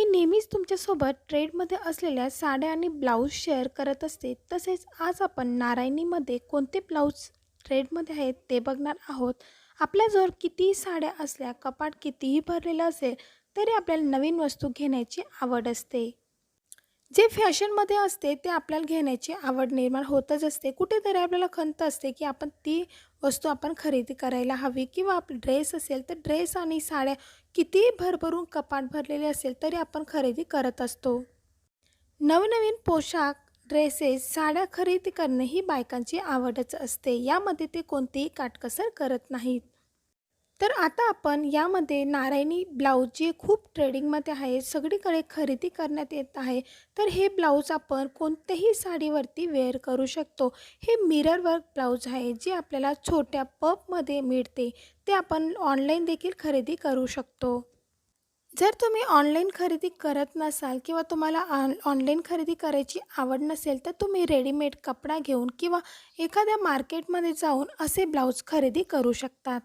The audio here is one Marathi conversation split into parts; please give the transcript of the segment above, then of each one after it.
मी नेहमीच तुमच्यासोबत ट्रेडमध्ये असलेल्या साड्या आणि ब्लाऊज शेअर करत असते. तसेच आज आपण नारायणीमध्ये कोणते ब्लाऊज ट्रेडमध्ये आहेत ते बघणार आहोत. आपल्याजवळ कितीही साड्या असल्या कपाट कितीही भरलेलं असेल तरी आपल्याला नवीन वस्तू घेण्याची आवड असते. जे फॅशनमध्ये असते ते आपल्याला घेण्याची आवड निर्माण होतच असते. कुठेतरी आपल्याला खंत असते की आपण ती वस्तू आपण खरेदी करायला हवी किंवा आपली ड्रेस असेल तर ड्रेस आणि साड्या कितीही भरभरून कपाट भरलेले असेल तरी आपण खरेदी करत असतो. नवनवीन पोशाख ड्रेसेस साड्या खरेदी करणे ही बायकांची आवडच असते. यामध्ये ते कोणतीही काटकसर करत नाहीत. तर आता आपण यामध्ये नारायणी ब्लाऊज जे खूप ट्रेडिंगमध्ये आहे सगळीकडे खरेदी करण्यात येत आहे तर हे ब्लाऊज आपण कोणत्याही साडीवरती वेअर करू शकतो. हे मिरर वर्क ब्लाऊज आहे जे आपल्याला छोट्या पपमध्ये मिळते. ते आपण ऑनलाईन देखील खरेदी करू शकतो. जर तुम्ही ऑनलाईन खरेदी करत नसाल किंवा तुम्हाला ऑन ऑनलाईन खरेदी करायची आवड नसेल तर तुम्ही रेडीमेड कपडा घेऊन किंवा एखाद्या मार्केटमध्ये जाऊन असे ब्लाऊज खरेदी करू शकतात.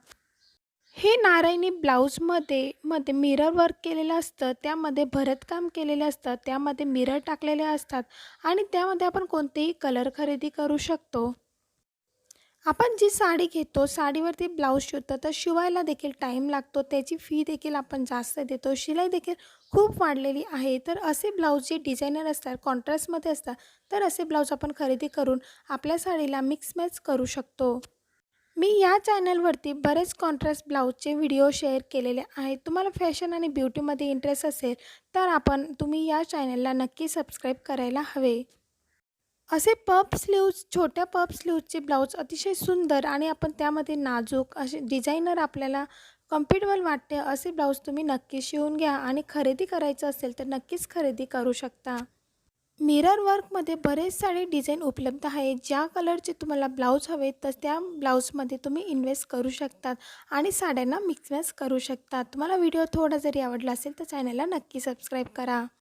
हे नारायणी ब्लाऊजमध्ये मध्ये मिरर वर्क केलेलं असतं त्यामध्ये भरतकाम केलेलं असतं त्यामध्ये मिरर टाकलेले असतात आणि त्यामध्ये आपण कोणतेही कलर खरेदी करू शकतो. आपण जी साडी घेतो साडीवरती ब्लाऊज शिवतो तर शिवायला देखील टाईम लागतो. त्याची फी देखील आपण जास्त देतो. शिलाई देखील खूप वाढलेली आहे. तर असे ब्लाऊज जे डिझायनर असतात कॉन्ट्रास्टमध्ये असतात तर असे ब्लाऊज आपण खरेदी करून आपल्या साडीला मिक्स मॅच करू शकतो. मी या चॅनलवरती बरेच कॉन्ट्रास्ट ब्लाऊजचे व्हिडिओ शेअर केलेले आहेत. तुम्हाला फॅशन आणि ब्युटीमध्ये इंटरेस्ट असेल तर आपण तुम्ही या चॅनलला नक्की सबस्क्राईब करायला हवे. असे पप स्लीव्ज छोट्या पप स्लीव्जचे ब्लाऊज अतिशय सुंदर आणि आपण त्यामध्ये नाजूक असे डिझायनर आपल्याला कम्फर्टेबल वाटते असे ब्लाऊज तुम्ही नक्की शिवून घ्या आणि खरेदी करायचं असेल तर नक्कीच खरेदी करू शकता. मिरर वर्कमध्ये बरेच सारे डिझाईन उपलब्ध आहे ज्या कलरचे तुम्हाला ब्लाऊज हवे तर त्या ब्लाऊजमध्ये तुम्ही इन्व्हेस्ट करू शकतात आणि साड्यांना मिक्समॅच करू शकतात. तुम्हाला व्हिडिओ थोडा जरी आवडला असेल तर चॅनलला नक्की सबस्क्राईब करा.